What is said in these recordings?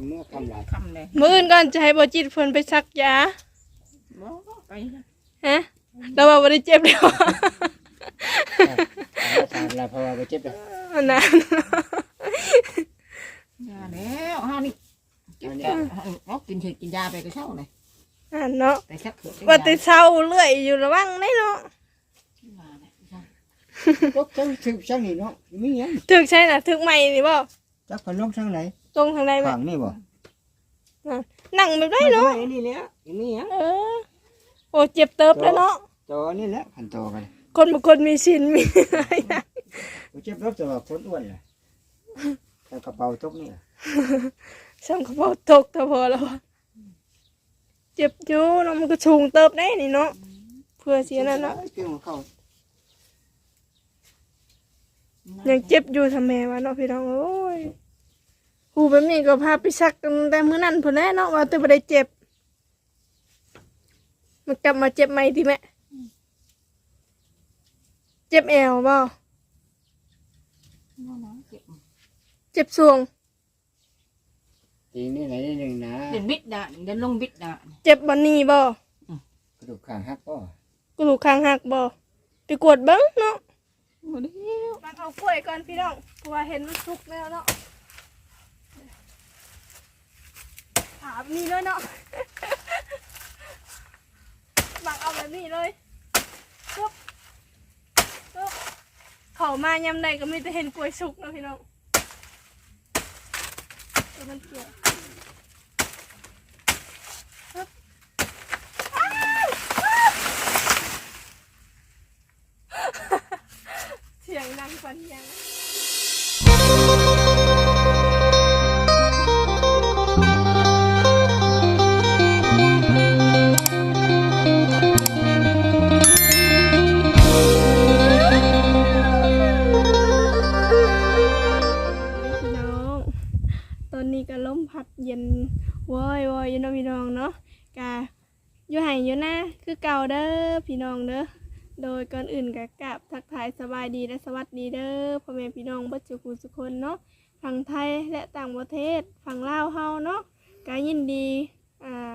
ำเมื่อคำหลายคำเลยมื้ออื่นก่อนจะให้บ่จิตเพิ่นไปซักยาบ่ไปนะฮะเราว่าบ่ได้เจ็บแล้วเอาทานแล้วเพราะว่าไปเจ็บเลยอันนั้นยาแล้วเฮานี่กินยาเอากินเถอะกินยาไปก็เช่าเลยอันเนาะแต่ชักเถอะว่าแต่เช้าเรื่อยอยู่ระวังได้เนาะมาเนี่ยใช่ตกจังถึกจังนี่เนาะมีหยังถึกใช่น่ะถึกใหม่นี่บ่จักพันลงทางไหน ตรงทางใดไหมข้างนี่บ่นั่งแบบได้เนาะอันนี้แหละอันนี้หยังเออ โอ้เจ็บเติบแล้วเนาะจอนี่แหละพันต่อกันคนบางคนมีชินมีอะไรนะบ่เจ็บรบแต่ว่าคนอ้วนแหละแต่กระเป๋าตกนี่ช่างกระเป๋าตกแต่พอแล้วอะเจ็บอยู่เนาะมันก็ชุงเติบได้นี่เนาะเพื่อเสียนั่นเนาะเกี่ยวกับเขายังเจ็บอยู่ทำไมวะเนาะพี่น้องโอ้ย หูแบบนี้ก็พาไปซักตั้งแต่มื้อนั้นพุ่นแหละเนาะว่าแต่บ่ได้เจ็บ มันกลับมาเจ็บใหม่ทีแม่เจ็บแอวบ่เจ็บเจ็บสวง ตีนี่ไหนนิดหนึงนะเดินบิดด่านเดินลงบิดด่านเจ็บบันนี้บ่กระดูกข้างหักบ่กระดูกคางหักบ่ไปกวดเบิ้งเนาะ บ่ได้มาเอากล้วยก่อนพี่น้องเพราะว่าเห็นมันสุกแล้วเนาะ ถามนี่เลยเนาะบังเอาแบบนี้เลยปุ๊บปุ๊บเขามายำใดก็ไม่จะเห็นกล้วยสุกนะพี่น้องเดี๋ยวมันเกี่ยวายดีและสวัสดีเด้อพ่อแม่พี่น้องบัดจุกุสุคนเนาะฝั่งไทยและต่างประเทศฝั่งลาวเฮาเนาะก็ยินดีอ่า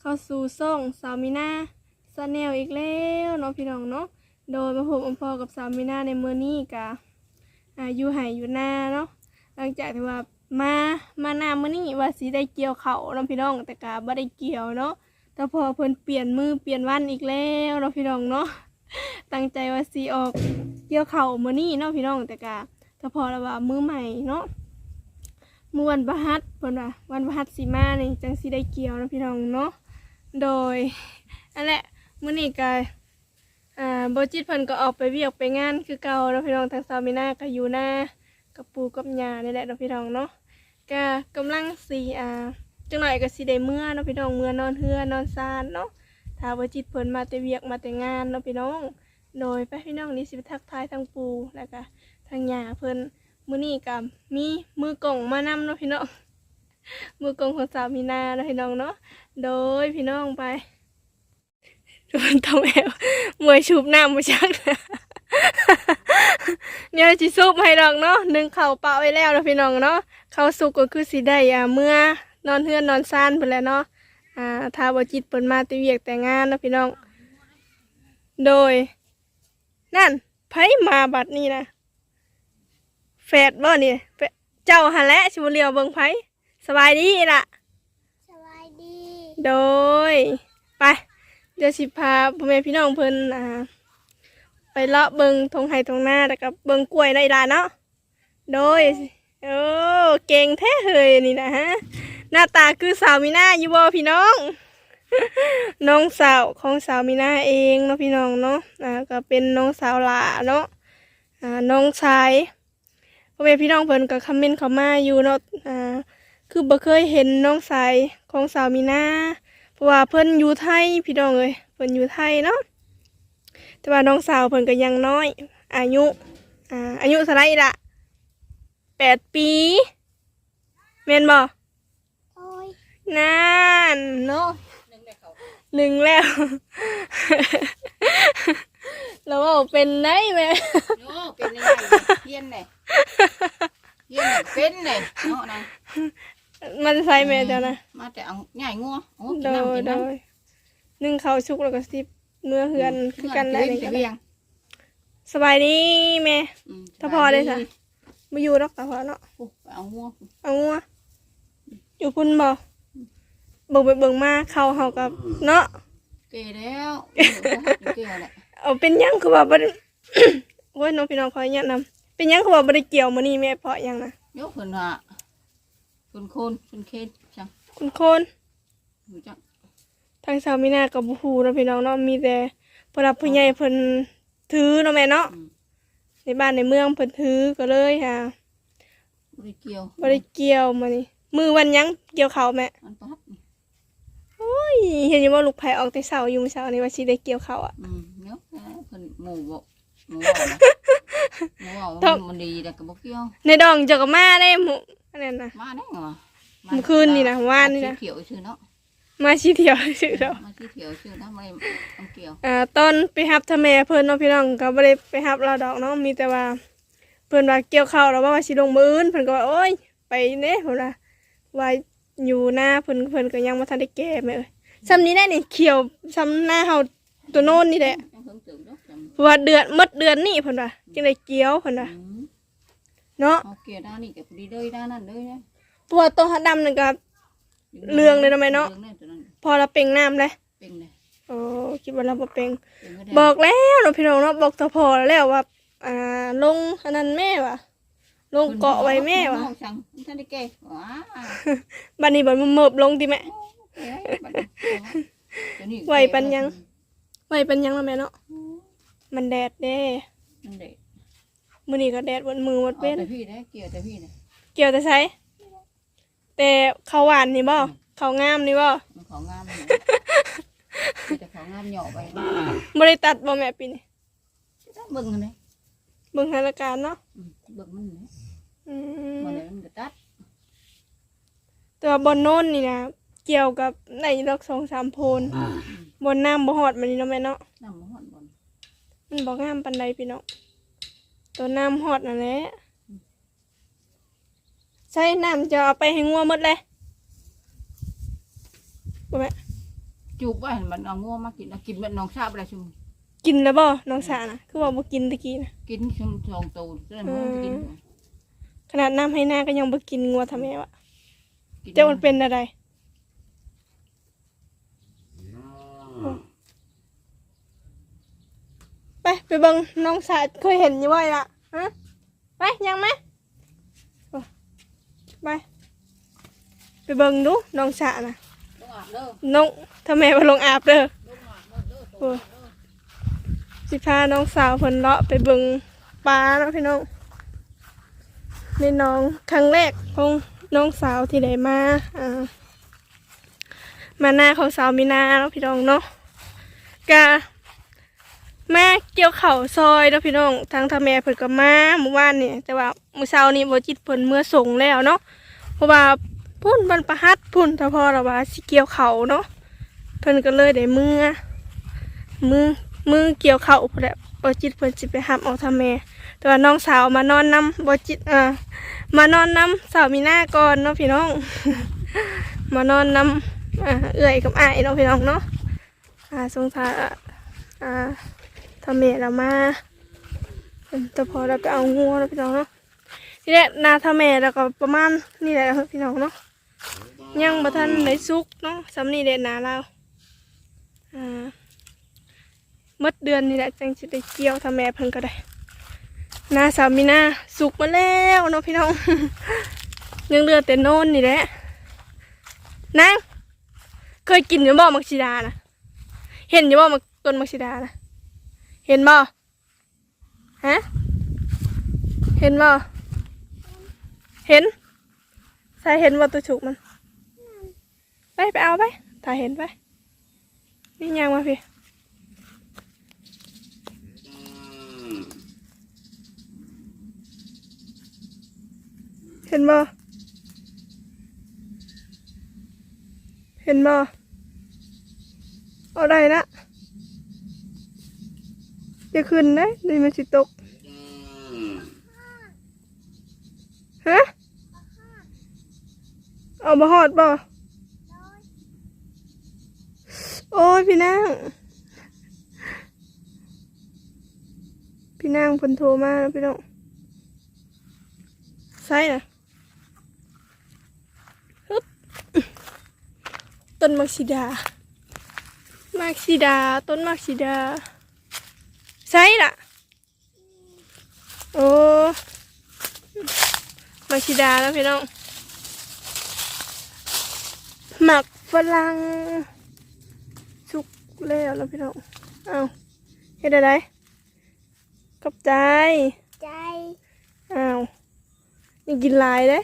เข้าสู่ซ่องสาวมินาซาแนลอีกแล้วเนาะพี่น้องเนาะโดยมาพบอมพอกับสาวมินาในเมื้อนี้กะอ่าอยู่ไหอยู่หน้าเนาะหลังจากที่ว่ามามาหน้ามื้อนี้ว่าสิได้เกี่ยวเขาเนาะพี่น้องแต่กะบ่ได้เกี่ยวเนาะแต่พอเพิ่นเปลี่ยนมือเปลี่ยนวันอีกแล้วเนาะพี่น้องเนาะตั้งใจว่าสีออก กี่ยวเข่ามื้อนี้เนาะพี่น้องแต่กะแต่พอแล้วว่ามือใหม่เนาะมื้อวันพฤหัสเพิ่นว่าวันพฤหัสสิมานี่จังสิได้เกี่ยวนะพี่น้องเนาะโดยอันแหละมื้อนี้ก็อ่าบ่จิตเพิ่นก็ออกไปเวียกไปงานคือเก่าเนาะพี่น้องทางสาวมีนาก็อยู่หน้ากับปู่กับย่านี่แหละเนาะพี่น้องเนาะก็กำลังสิอ่าจังหน่อยก็สิได้เมื่อเนาะพี่น้องเมื่อนอนเฮือนอนซานเนาะถ้าว่จิตเพิ่นมาแต่เวียกมาแต่งานเนาะพี่น้อง โดยไปพี่น้องนี่สิไปทักทายทางปูแล้วก็ทางยาเพิ่นมือนี้ก็มีมือกล่องมานำเนาะพี่น้อง มือกล่องของสาวมีนาเนาะพี่น้องเนาะโดยพี่น้องไปทุกคนต้องแอบมวยชูบน้ำมาชักนะเนี่ยจิซุปให้ดอกเนาะหนึ่งเข่าเป่าไว้แล้วนะพี่น้องเนาะเข้าสุกก็คือสิได้อ่าเมื่อนอนเฮือนนอนซ่านไปแล้วเนาะอ่าถ้าบจิตเปิดมาติเวียกแต่งงานนะพี่น้อง โดย นั่นไผมาบัดนี้นะแฟดบ่นี่แฟดเจ้าหันแหละชิบเลียวเบิ่งไผสบายดีล่ะสวัสดี โดย ไป เดี๋ยวสิพาพ่อแม่พี่น้องเพิ่นอ่าไปเลาะเบิงทงไห้ทงหน้าแล้วก็เบิงกล้วยในร้านเนาะโดยโอ้เก่งแท้เฮยนี่นะฮะหน้าตาคือสาวมีหน้าอยู่บ่พี่น้อง น้องสาวของสาวมีหน้าเองเนาะพี่น้องเนาะอ่าก็เป็นน้องสาวหลาเนาะอ่าน้องชายพ่อแม่พี่น้องเพิ่นก็คอมเมนต์เข้ามาอยู่เนาะอ่าคือบ่เคยเห็นน้องชายของสาวมีหน้าเพราะว่าเพิ่นอยู่ไทยพี่น้องเอ้ยเพิ่นอยู่ไทยเนาะแต่ว่าน้องสาวเพิ่นก็ยังน้อย อายุอ่าอายุเท่าไหร่ล่ะแปดปีแม่นบ่โอ้ยนั่นเนาะนึงได้เขา หนึ่งแล้ว แล้วว่าเป็นไงแม่โอ้เป็นยังไงเฮียนเลยเฮียนเลยเป็นเลยเนาะนะมันจะใส่แม่เจ้านะมาแต่เอาง่ายงัวโอ้กิโดนน้ำยกินโดน้ยนึ่งข้าวสุกแล้วก็สิบเมื่อเฮือนำคือกันได้เลี้นี่ยงก็เลี้ยงสบายดีแม่มถ้าพอได้จ้ะมาอยู่ดอกตาพอเนาะโอ้ไปเอางัวเอางัวอยู่พุ่นบ่ เบิ่งไปเบิ่งมาเข้าเฮากับเนาะเกยแล้วเกยแหละเอาเป็นหยังคือว่าบ่ได้ โอ้ยน้องพี่น้องขออนุญาตนำเป็นหยังคือว่าบ่ได้เกี่ยวมื้อนี้แม่เพราะหยังนะยกขึ้นว่าคุณโคนคุณเคนจังคุณโคนหูจังทางสาวมีนากับบ่ฮู้เนาะพี่น้องเนาะมีแต่ผู้รับผู้ใหญ่เพิ่นถือเนาะแม่เนาะอืมในบ้านในเมืองเพิ่นถือก็เลยค่ะบริเกี่ยวบ่ได้เกี่ยวมื้อนี้มือวันหยังเกี่ยวข้าวแม่มันปัดนี่โอ้ยเห็นอยู่ว่าลูกไผออกแต่เช้าอยู่มื้อเช้านี่ว่าสิได้เกี่ยวข้าวอะ อืมเนาะเพิ่นหมู่บ่หมู่ว่านะหมู่ว่าต้องมันดีแต่ก็บ่เกี่ยวในดองเจ้าก็มาได้หมู่อันนั้นน่ะ มาได้เหรอเมื่อคืนนี่นะวานนี่นะเขียวชื่อเนาะมาสิเที่ยวซื่อๆดอกมาที่เขียวชื่อนะไม่ต้องเกี่ยวอ่าตอนไปรับทำแม่เพิ่นเนาะพี่น้องก็บ่ได้ไปรับเราดอกเนาะมีแต่ว่า เพิ่นว่าเกี่ยวข้าวแล้วว่าสิลงมื้ออื่นเพิ่นก็ว่าโอ๊ยไปเด้เพิ่นว่าว่า อยู่หน้าเพิ่นเพิ่นก็ยังบ่ทันได้แก้แม่เอ้ยซ้ำนี้ได้นี่เขียวซ้ำหน้าเฮาตัวโน้นนี่แหละยังเพิ่งตื่นเนาะจเพราะว่าเดือนหมดเดือนนี้เพิ่นว่าจังได้เกี่ยวเพิ่นว่าำอืมเนาะเอาเกี่ยวด้านนี้กับดีเลยด้านนั้นเลยนะเพราะว่าตัวหาดำนั่นก็เรื่องเลยทำไมเนาะเรื่องตัวนั้นพอเราเป่งน้ำเลยเป็นเลยโอ้คิดว่าเราบ่เป่งเป็นก็ได้บอกแล้วเนาะพี่น้องเนาะบอกตะพอแล้วว่าอ่าลงอันนั้นแม่ว่ะ ลงเกาะไว้แม่ว่ะน้องสั่งท่านได้แก่ว้าบัดนี้บัดมันเมิบลงติแม่เอ้ยบัดนี้ตัวนี้ไหวปันยังไว้เป็นหยังละแม่เนาะมันแดดเด้นั่นเด็กมื้อนี้ก็แดดบนมือหมดเอาเป็นแต่พี่นะเกี่ยวแต่พี่นะเกี่ยวแต่ใช้แต่ข้าวหวานนี่บ่ข้าวงามนี่บ่มันของงามนะแต่ของงามหย่อไปบ่ได้ตัดบ่แม่ปีนี้เบิ่งเลยเบิ่งสถานการณ์เนาะเบิ่งมันเลย อืม มันเลยมันก็ตัด แต่ ว่าบอนโน้นนี่นะเกี่ยวกับในดอกสองสามโพนบนน้ำบ่ฮอดมันนี่เนาะแม่เนาะน้ำมันหอนบนมันบ่งามปานใดพี่น้องตัวน้ำฮอดนั่นแหละใช้น้ำจะเอาไปให้งัวหมดเลยบ่แม่จูบไว้มันเอางัวมากินเอากินมันน้องชาบอะไรชุมกินแล้วบ่น้องสานะคือว่าบ่กินตะกี้นะกินชุมสองตัวจะได้มันกิน ขนาดน้ำให้หน้าก็ยังบ่กินงัวทำแม่วะ กิเจ้ามันเป็นอะไร ไปไปเบิ่งน้องสาเคยเห็นอยู่บ่อยล่ะฮะไปยังไหมโอ้ไปไปเบิ่งดูน้องสานะต้องอาบเด้อน้องทำไมมาลงอาบเด้อต้องอาบเด้อเด้อโอ้สิพาน้องสาวเพิ่นเลาะไปเบิ่งปลาเนาะพี่น้องในน้องครั้งแรกของ น้องสาวที่ได้มาอ่ามาหน้าของสาวมีนาเนาะพี่น้องเนาะกะมาเกี่ยวเข่าซอยเนาะพี่น้องทางทาแม่เพิ่นก็มาเมื่อวานนี่แต่ว่ามื้อเช้านี้บ่จิตเพิ่นเมื่อส่งแล้วเนาะเพราะว่าพุ่นบรรประหัดพุ่นถ้าพอเราว่าสิเกี่ยวเข่าเนาะเพิ่นก็เลยได้มือมือมือเกี่ยวเข่าพุ่นแหละบ่จิตเพิ่นสิไปหับเอาทำแม่ ต่ว่าน้องสาวมานอนน้ำบ่จิตอ่ามานอนน้ำสาวมีหน้าก่อนเนาะพี่น้อง มานอนน้ำอ่าเอื้อยกับอ้ายเนาะพี่น้องเนาะอ่าสงสารอ่าทำแม่เรามาแต่พอเราไปเอางัวเนาะพี่น้องเนาะนี่แหละนาทำแม่แล้วก็ประมาณนี่แหละพี่น้องเนาะยังบ่ทันได้สุกเนาะสำนีเด่นหนาเราอ่ามดเดือนนี่แหละจังสิได้เกี่ยวทำแม่เพิ่นก็ได้ นาสามีนาสุกมาแล้วเนาะพี่น้องยังเหลือแต่โน่นนี่แหละนางเคยกินอยู่บ่มักชิดานะเห็นอยู่บ่มักต้นมักชิดานะเห็นบ่ฮะเห็นบ่เห็นใส่เห็นว่าตัวฉุกมันไปไปเอาไปถ่าเห็นไปนี่ยังมาพี่ เห็นบ่เห็นบ่เอาได้ละอย่าขึ้นนะนี่มันสิตกฮะเอามาหอดบ่โอ้ยพี่นางพี่นางพนโทรมาแล้วพี่น้องใช่นะฮึบ ต้นมักซิดา มักซิดา ต้นมักซิดา ใช่ล่ะ โอ้มักซิดาแล้วพี่น้อง หมักฝรั่งสุกแล้วแล้วพี่น้อง เอาเฮ็ดอะไรขอบใจ ใจ อ้าวนี่กินหลายเด้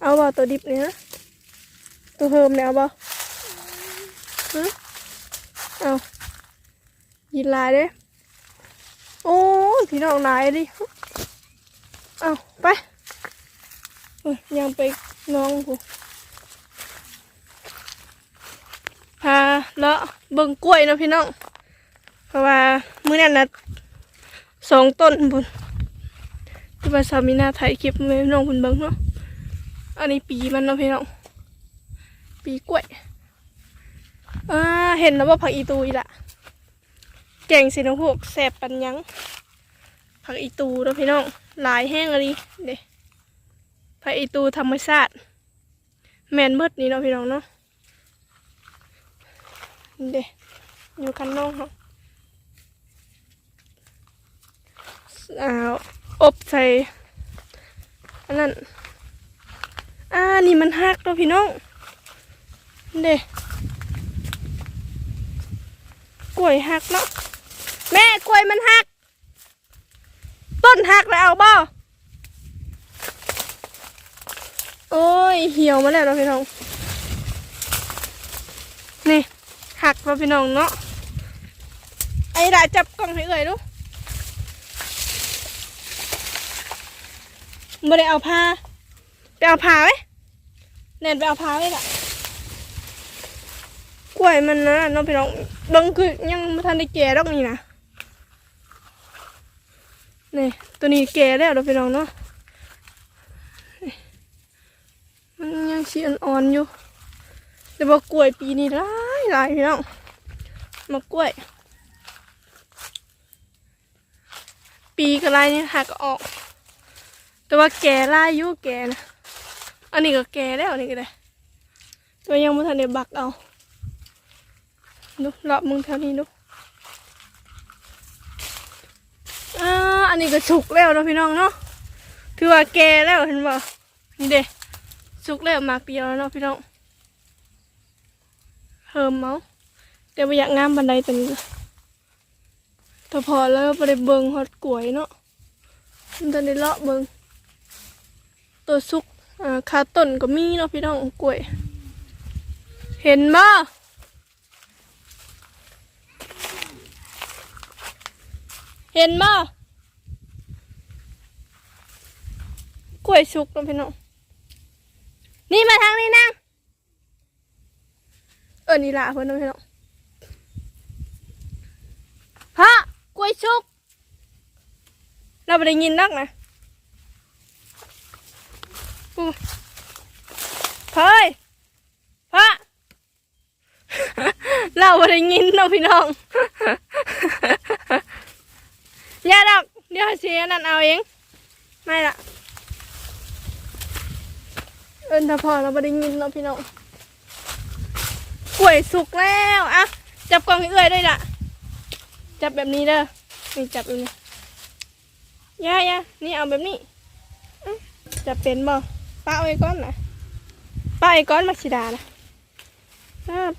เอาบ่ตัวดิบเนี่ยนะ ตัวเฮิมเนี่ยเอาบ่ฮะเอากินลายเด้โอ้พี่น้องหลายดิเอาไปยังไปน้องผู้พาเลาะเบิ่งกล้วยนะพี่น้อง เพราะว่ามื้อนั้นนะสองต้นพุ่นที่ว่าสามีนาถ่ายคลิปให้น้องคุณเบิ้งเนาะอันนี้ปีมันเนาะพี่น้อง ปีกล้วยอ่าเห็นแล้วว่าผักอีตูอีละแกงสีน้ำพวกแสบปันยัง ผักอีตูเนาะพี่น้องหลายแห้งอะไรเด้ผักอีตูธรรมชาติแมนเบิดนี่เนาะพี่น้องเนาะเด้อยู่คันน้องเนาะอ่าอบใส่อันนั้นอ่านี่มันหักแล้วพี่น้อง เด้กล้วยหักเนาะแม่กล้วยมันหัก ต้นหักแล้วเอาบ่โอ้ยเหี่ยวมาแล้วเนาะพี่น้องนี่หักแล้วพี่น้องเนาะไอ้ดาจับกล้องให้เอ่ยดูไม่ได้เอาผ้าไปเอาผ้าไหมเน็นไปเอาผ้าไว้ละ กล้วยมันนะน้องพี่น้องเบังคือยังไม่ทันได้แก่ดอกนี่นะนี่ตัวนี้แก่แล้วน้องพี่น้องเนาะมันยังสีอ่อนๆอยู่แต่ว่ากล้วยปีนี้หลายหลายพี่น้องมากล้วย ปีกอะไรเนี่ยหักออก แต่ว่าแก่ล่าอยุแก่นะอันนี้ก็แก่แล้วนนี้ก็ได้ตัวยังไม่ทันได้บักเอา ดูเลาะมึงแถวนี้ดูอ่าอันนี้ก็สุกแล้วเนาะพี่น้องเนาะถือว่าแก่แล้วเห็นบ่นี่เด้สุกแล้วมากเดียวแล้วเนาะพี่น้องเฮิมเมาเดี๋ยวไปอยากงามบันไดตัวนี้เลยแต่พอแล้วไปเบิงฮอดกล้วยเนาะมันจะได้เลาะเบิงตัวซุกอ่าคาต้นก็มีเนาะพี่น้องกล้วย เห็นบ่ เห็นบ่กล้วยสุกเนาะพี่น้องนี่มาทางนี้นั่งเออนี่ละเพื่อนเนาะพี่น้องพ่อกล้วยสุก เราไม่ได้ยินนักนะเฮ้ยพระเราไม่ได้ยินเนาะพี่น้อง อย่าดอกเดี๋ยวเสียนั่นเอาเอง ไม่ละเอินถ้าพอเราไม่ได้ยินเนาะพี่น้องกล้วยสุกแล้วอะจับกล่องให้เอื้อยด้วยล่ะ จับแบบนี้เด้อนี่จับแบบนี้ย่าย่านี่เอาแบบนี้จับเป็นบ่ป้าเอาไว้ก่อนนะป้าไอ้ก้อนมักชิดานะ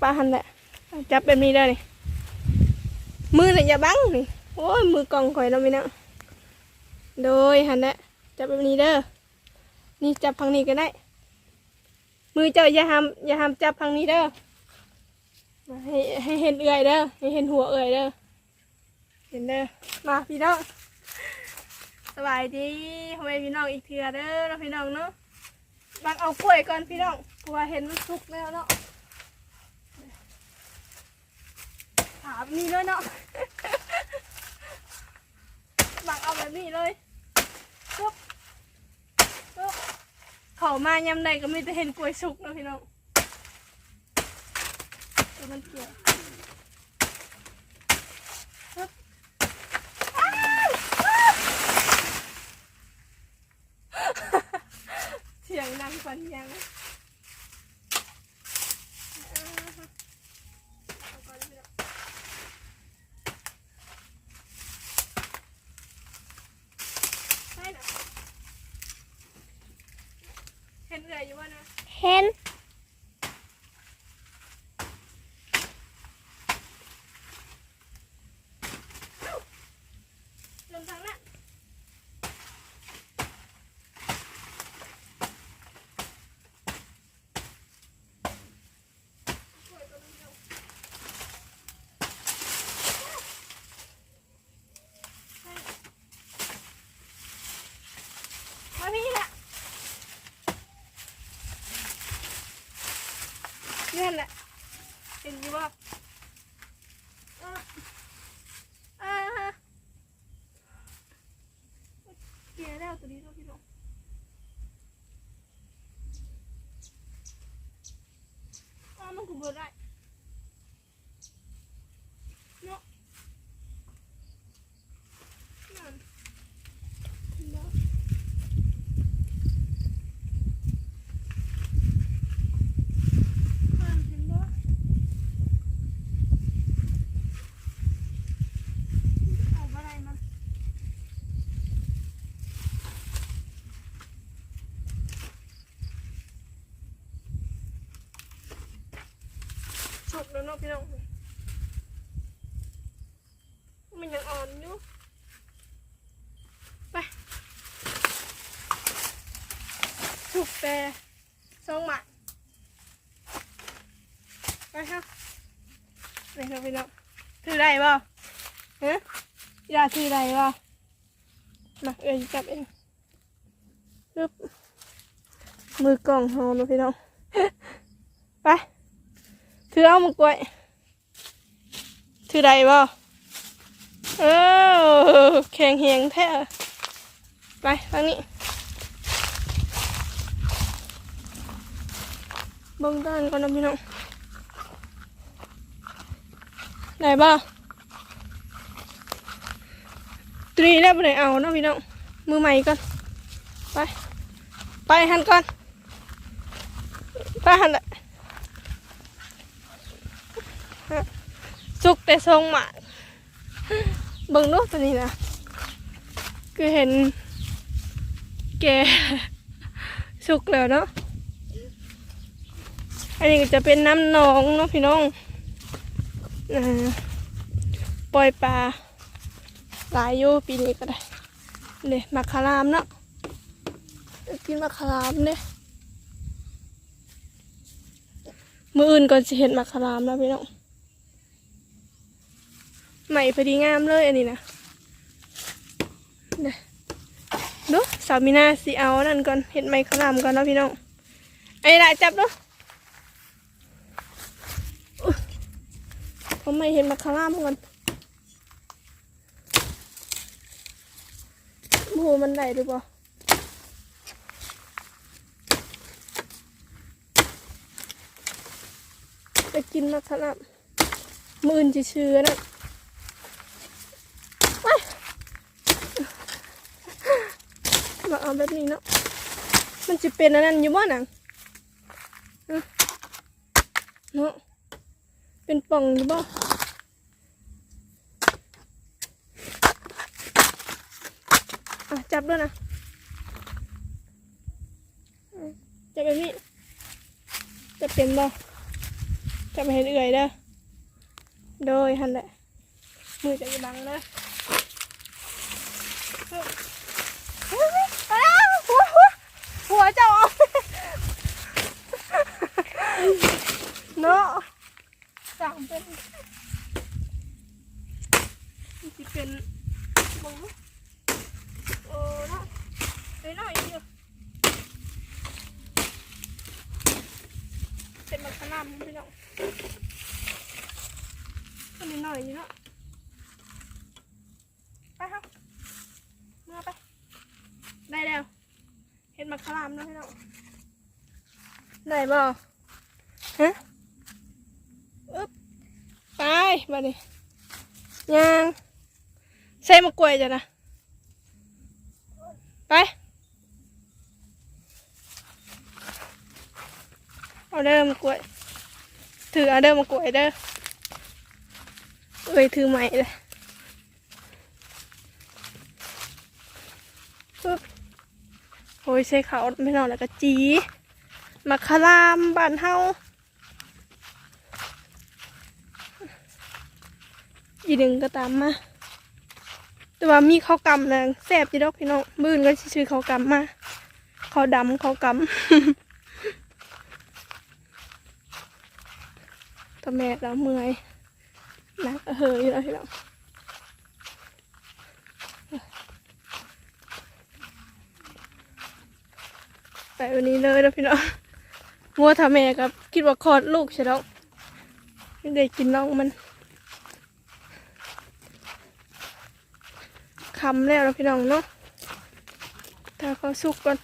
ป้าหันแหละจับแบบนี้ได้นี่มือน่ะอย่าบังนี่ โอ้ยมือกองข่อยเราไม่นะโดยหันแหละจับแบบนี้เด้อนี่จับพังนี้ก็ได้ มือเจ้าอย่าห้ามอย่าห้ามจับพังนี้เด้อมาให้ให้เห็นเอื่อยเด้อให้เห็นหัวเอื่อยเด้อเห็นเด้อมาพี่น้องสบายดีทำไมพี่น้องอีกเทือเด้อเนาพี่น้องเนาะบังเอากล้วยก่อนพี่น้องเพราะว่าเห็นมันสุกแล้วเนาะถามนี่เลยเนาะ บังเอาแบบนี้เลยปุ๊บปุ๊บเขามายำใดก็ไม่ได้เห็นกล้วยสุกนะพี่น้องแต่มันเกี่ยวฮึบอ้าวอ้าวเสียงดังฟันยังเอาก่อนพี่น้องใช่นะเห็นเอื่อยอยู่ว่า นะ เห็น ลงทางนั้นมาพี่ละนี่นแหละเห็นอยู่ว่าอ่าอ่าฮะ เกลียแล้ว ตัวนี้เท่าที่ลงอ้าวมันกูเบิดได้เนาะนั่นเนาะนั่นเห็นบ่เอาอะไรมัน สุกแล้วเนาะพี่น้องมันยังอ่อนอยู่ไป สุกแต่สองหมัดไปครับไปครับพี่น้องถือได้ป่ะฮะอย่าถือได้ป่ะมาเอ้ยจับเองปึ๊บมือกล่องหอมนะพี่น้องไปถือเอามากล้วยถือได้บ่เออแข็งเฮียงแท้ไปทางนี้ เบิ่งด้านก่อนนะพี่น้องได้บ่ตรีแล้ไปไหนเอาเนาะพี่น้องมือใหม่ก่อนไป ไปหันก่อนไปหันละสุกแต่ทรงหมาเบิ่งเนกตัวนี้นะคือเห็นแกสุกแล้วเนาะ อันนี้ก็จะเป็นน้ำหนองเนาะพี่น้องอปล่อยปลาหลายอยู่ปีนี้ก็ได้เนี่ยมักคารามเนาะกินมักคารามเนี่ยมืออื่นก่อนสิเห็นมักคารามแล้วพี่น้องใหม่พอดีงามเลยอันนี้นะเด้อดูสาวมีนาสีเอานั่นก่อนเห็ดไม้ขาวหลามก่อนเนาะพี่น้องไอ้ละจับดูอุ๊ เอาไม่เห็นมาขาวหลามก่อนโอ้โหมันได้หรือเปล่าไปกินมาขาวหลามมื่นจะเชื้อนะมาเอาแบบนี้เนาะ มันจะเป็นอันนั้นอยู่บ่หนังเนาะ เป็นป่องอยู่บ่อะจับด้วยนะอะจับแบบนี้จะเป็นบ่จับไปเห็นเอื่อยเด้อโดยหันแหละมือจะย่าบังเด้อ หัวหัวหัวเจ้าออกเนาะสั่ง เป็นมันสิเป็นมึงโอ้เนะไปหน่อยดียวเป็นมักขนามพี่น้องอันนี้หน่อยอยู่เนาะไปครับเมื่อไป ได้แล้ว เห็ดมะขามแล้วพี่น้องได้บ่ฮะอึ๊บไป มาดิยังใส่มะกล้วยจ้ะนะ ไป เอาเด้อมะกล้วย ถือเอาเด้อมะกล้วยเด้อเอ้ยถือใหม่เลยโอ้ยใส่เขาวไม่นอนแล้วก็จีมะขลามบ้านเฮา อีหนึ่งก็ตามมา แต่ว่ามีข้าวกำนางแซ่บจีดอกพี่น้องมื้นก็สิซื้อข้าวกำมาข้าวดำข้าวกำตะแม่แล้วเมื่อยนักเฮยอยู่แล้วพี่น้องไปวันนี้เลยนะพี่น้องวัวทำแม่กับ คิดว่าคลอดลูกใช่แล้วไม่ได้กินน้องมัน คำแล้วนะพี่น้องเนาะถ้าเขาสุกก่อน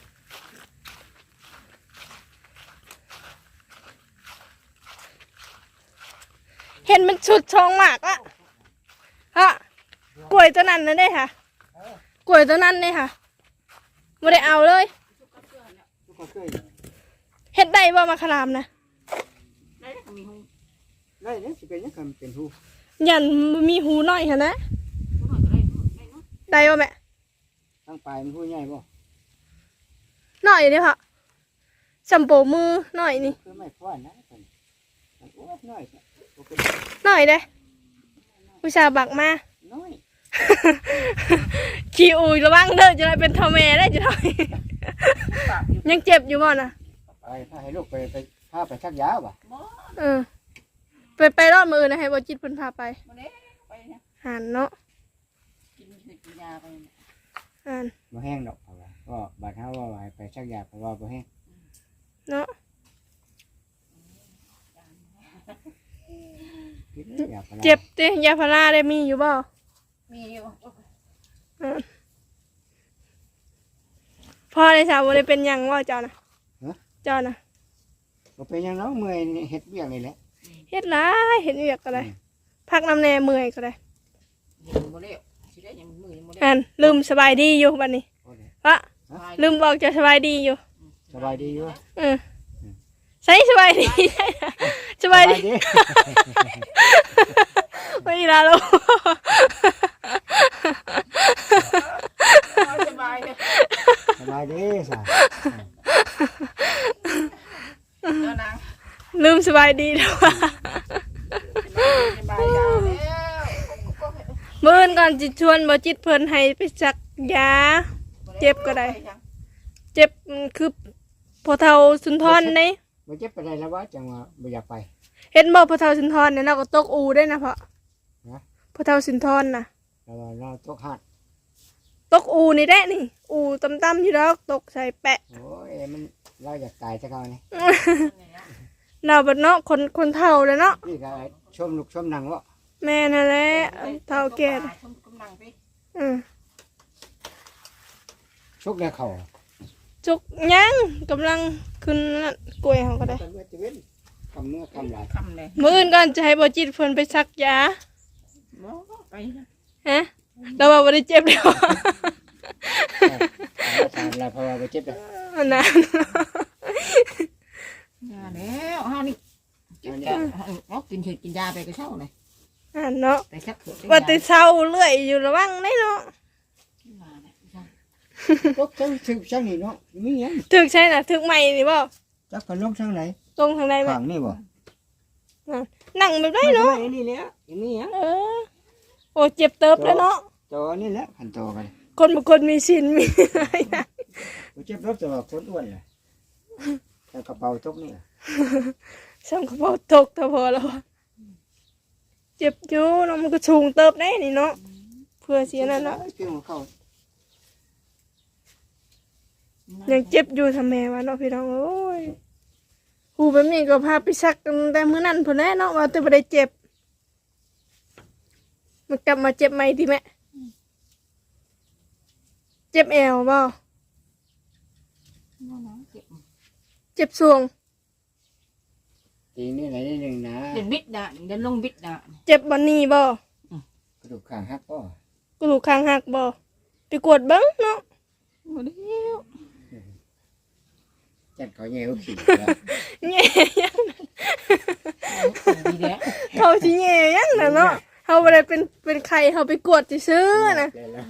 เห็นมันชุดช่องหมากอะฮะกล้วยตัวนั้นนั่นได้ค่ะกล้วยตัวนั้นเลยค่ะไม่ได้เอาเลยทุกคนเคยเห็ดได้บ่มาขลามนะได้ก็มีหูได้เนี่ยสิเป็นยังไงเป็นหูยันมีหูหน่อยค่ะนะ หูหน่อยก็ได้หู ได้เนาะได้บ่แม่ตั้งปลายมันหูใหญ่บ่หน่อยเด้อค่ะสัมโปมือหน่อยนี่คือไม่พอนะคนมันอ้วนน้อยโอเคหน่อยเด้อผู้ชายบักมาน้อยขี่อูระวังเด้อจะได้เป็นทอมแม่ได้จะหน่อยปากอยู่ยังเจ็บอยู่บ่นะไปถ้าให้ลูกไปไปพาไปชักยาบ่บ่เออไปไปรอดมือนะให้บ่จิตเพิ่นพาไปบ่ได้ไปเนี่ยหันเนาะกินคือกิน ยาไปเนี่ยหันบ่แห้งดอกเพราะว่าก็บาดเฮาว่าว่าให้ไปชักยาเพราะว่าบ่แห้งเนาะกินยาพาราเจ็บเด้ยาพาราได้มีอยู่บ่มีอยู่พ่อได้สาวบ่ได้เป็นหยังว่าเจ้านะเจ้านะบ่เป็นหยังเนาะเมื่อยนี่เฮ็ดเวียกนี่แหละเฮ็ดหลายเฮ็ดเวียกก็ได้พักน้ำแน่เมื่อยก็ได้เห็นบ่ได้สิ ได้ยังมือยังบ่ได้หันลืมสบายดีอยู่บัดนี้โอ้ยปะลืมบอกจะสบายดีอยู่สบายดีอยู่เออใส่สบายดีสบายดีไม่ลาลูกสบายเลยสบายดีสาเจ้านางลืมสบายดีด้วยสบายยาวแล้ว มื่อนก่อนจิตชวนบอจิตเพิ่นให้ไปจักยา เจ็บก็ได้ เจ็บอืมคือพอเท่าสุนทรนี่บ่เจ็บไปได้แล้วว่าจังว่าบ่อยากไป เห็นบอกพอเท่าสุนทรเนี่ยเราก็ตกอูได้นะเพาะฮะพอเท่าสุนทรน่ะแล้วว่าเราตกหัดตกอูนี่แหละนี่ อูต่ำๆอยู่แล้วตกใส่แปะโอ้ยมันเราอยากตายซะเขานี่เราบัดเนาะคนคนเท่าเลยเนาะนี่ก็ชมลูกชมหนังวะ แม่นั่นแหละเท่าแก่น่ะกำลังไปอืมชุกในเขาจุกยังกำลังขึ้นนั่นกล้วยเขาก็ได้กันว่าจะเว้นคำเมื่อคำหลายคำเลยมื้ออื่นก่อนจะให้บอจิตเพิ่นไปซักยาบ่ไปนะฮะเราว่าบ่ได้เจ็บเดียวอาจารย์อะไรเพราะว่าบ่เจ็บเลยอันนั้นยาแล้วเฮานี่กินแก่เนาะกินคือกินยาไปก็เช่าเลย อันเนาะแต่สักเถิดว่าแต่เช้าเรื่อยอยู่ระวังได้เนาะตกทั้งถึกทั้งนี่เนาะมีหยังถึกใช่น่ะถึกใหม่นี่บ่จักกันลงทางไหนตรงทางใดไหมข้างนี่บ่นั่งแบบได้เนาะไม่นี่แหละมีหยังเออโอ้เจ็บเติบแล้วเนาะจอนี่แหละขันโตกันคนบางคนมีชินมีอะไรนะบ่เจ็บรบแต่ว่าคนอ้วนเลยแต่กระเป๋าตกนี่ช่างกระเป๋าตกแต่พอแล้วอะ เจ็บอยู่เนาะมันก็ชูงเติบได้นี่เนาะเพื่อเสียนั่นเนาะเกี่ยวกับเขายังเจ็บอยู่ทำแม่วะเนาะพี่น้องโอ้ยหูแบบนี้ก็พาไปซักกันแต่มื้อนั้นพุ่นแน่เนาะว่าแต่บ่ได้เจ็บ มันกลับมาเจ็บใหม่ดิแม่เจ็บแอวบ่เจ็บสวง ตีนี่ไหนนิดนึงนะเดินบิดนะเดินลงบิดนะเจ็บบันนี้บ่กระดูกข้างหักป่อกระดูกคางหักบ่ไปกวดเบิ้งเนาะบ่ได้แล้วจัดเขาแย่เขาขี่แง่ยังดีแล้วเขาสิแง่ยังน่ะเนาะเขาบ่ได้เป็นเป็นใครเขาไปกวดซื่อๆนะเลยแล้ว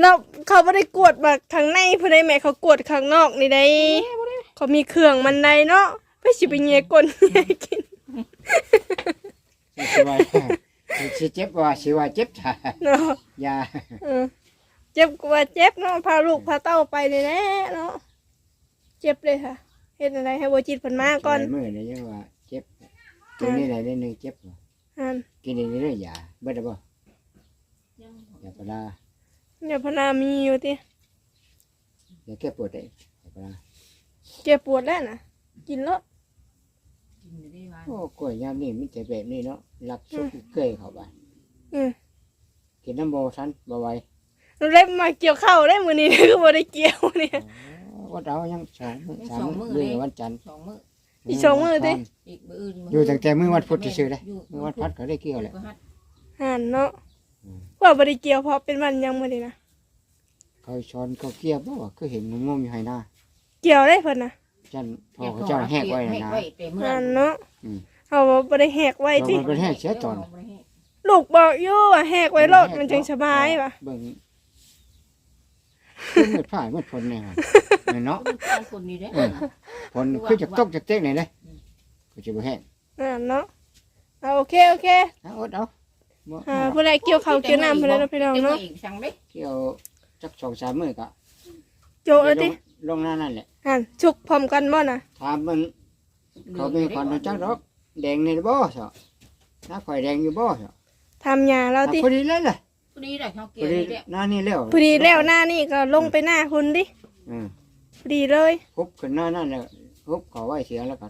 แล้วเขาบ่ได้กวดแบบข้างในเพิ่นได้แม่เขากวดข้างนอกนี่ได้ เขามีเครื่องมันใดเนาะ ไปสิไปแง่กลแง่กินสิว่าสิเจ็บว่าสิว่าเจ็บถ่าเนาะยาเออเจ็บกว่าเจ็บเนาะพาลูกพาเต้าไปนี่แหละเนาะเจ็บเลยค่ะเฮ็ดอะไรให้บ่จิตเพิ่นมาก่อนมือเนี่ยยังว่าเจ็บกินนี่ไหนนิดนึงเจ็บบ่อันกินนี่เรื่อยยาเบิดได้บ่ยาปลาอย่าพนามีอยู่ติยาแก้ปวดได้ยาปลาเจ็บปวดแล้วน่ะกินแล้ว กินได้ว่าโอ้กล้วยยามนี่มีแต่แบบนี้เนาะรักสุกเคยเข้าไปอืม กินน้ำโบทันบ่ไหวเราได้มาเกี่ยวข้าวได้มื้อนี้ คือบ่ได้เกี่ยวเนี่ยว่าเรายังสองมื้อสามมื้อเรื่องวันจันทร์สองมื้ออีกสองมื้อติอีกมื้ออื่นอยู่ตั้งแต่มื้อวันพุธซื่อๆเลยมื้อวันพัดก็ได้เกี่ยวแหละหันเนาะอืมว่าบ่ได้เกี่ยวเพราะเป็นวันยังมื้อนี้นะเขาช้อนเขาเกี่ยวบ่ว่าคือเห็นงมๆอยู่ให้หน้าเกี่ยวได้เพิ่นน่ะ จันพอเขาเจ้าแหกไว้นะนะแต่เมื่อหันเนาะอืม เขาว่าบ่ได้แหกไว้ติมันเป็นแหกเสียตอน ลูกบอกอยู่ว่าแหกไว้โลดมันจังสบายว่ะเบิ่งคือมืดผ้ามืดฝนเนี่ยว่ะเนาะคนนี้เด้เออฝนคือจะตกจะเต๊กนี่เลยก็จะบ่แห้งหันเนาะเอาโอเคโอเคเอาอดเอาบ่อ่าผู้ใดเกี่ยวข้าวเกี่ยวน้ำผู้ใดเนาะพี่น้องเนาะอีกสั่งเด้เกี่ยวจักสองสามมื้อก็โจเอาติ ลงหน้านั่นแหละหันชุกพร้อมกันบ่น่ะถามมันเขามีคนรู้จักดอกแดงนี่บ่ซะถ้าข่อยแดงอยู่บ่ซะทำยาแล้วติพอดีเลยล่ะพอดีได้เขาพเกี่อยวดีนี่แหละหน้านี่แล้วพอดีแล้วหน้านี่ก็ลงไปหน้าคุณดิอืมพอดีเลยฮุบขึ้นหน้านั่นแล้วฮุบเขาไว้เสียแล้วก็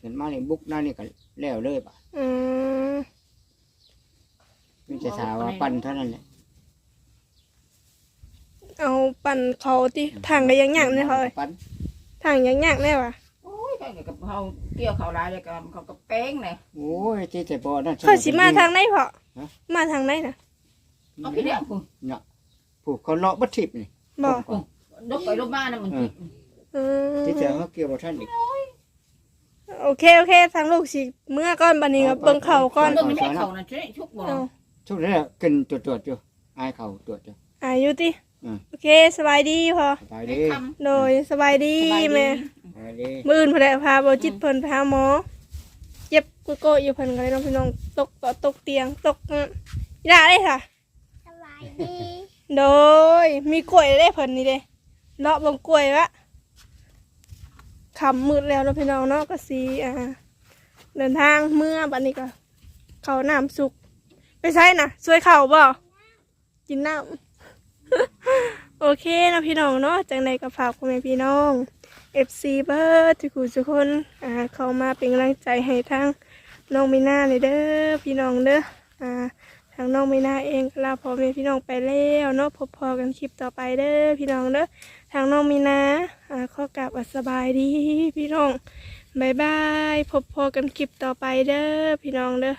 เห็นมานี่บุกหน้านี่ก็แล้วเลยป่ะอืมมีแต่ถาว่าปั่นเท่านั้นแหละ เอาปั่นเขาติทางก็ยังยากเนี่ยเขาเอ้ยปั่นทางยังยากแน่ว่ะโอ้ยเขากับเขาเกี่ยวเขาลายแล้วก็เขากับแป้งเลยโอ้ยที่แต่บ่นั่นเขาสิมาทางไหนพอฮะมาทางไหนน่ะเอาพี่เลี้ยงคุณเนาะผูกเขาเลาะบัดทิพย์นี่บอกลบไปลบมานะมันผิดอืมที่แต่เขาเกี่ยวบ่ทันอีกโอเคโอเคทางลูกสิเมื่อก่อนบัดนี้ก็เบิ่งเขาก่อนเบิ่งมันให้เขานะช่วยชุกบ่เอาทุกเรื่องกินตรวจๆอยู่อายเขาตรวจอยู่อายุติอืม โอเคสบายดีพอสบายให้ดีคโดยสบายดีำสบายดีแม่สบายดีมื้ออื่นเพิ่นได้พาบ่จิตเพิ่นไปหาหมอเจ็บกุโกะอยู่เพิ่นก็เลยน้องพี่น้องตกเกาะตกเตียงตกอืมอีหลาได้ค่ะสบายดีโดยมีกล้วยได้เพิ่นนี่เด้เลาะเบงกล้วยวะคำมืดแล้วเนาะพี่น้องเนาะก็สีอ่าเดินทางเมื่อบัดนี้ก็เขาวน้ำสุกไปใช่นะช่วยเข่าบ่กินน้ำ โอเคนะพี่น้องเนาะจังใดก็ฝากพ่อแม่พี่น้อง FC เบิร์ดทุกคนทุกคนอ่าเข้ามาเป็นกำลังใจให้ทางน้องมีนาเลยเด้อพี่น้องเด้ออ่าทางน้องไม่น่าเองก็ลาพ่อแม่พี่น้องไปแล้วเนาะพบพอกันคลิปต่อไปเด้อพี่น้องเด้อทางน้องมีนาอ่าข้อกลับสบายดีพี่น้องบายบายพบพอกันคลิปต่อไปเด้อพี่น้องเด้อ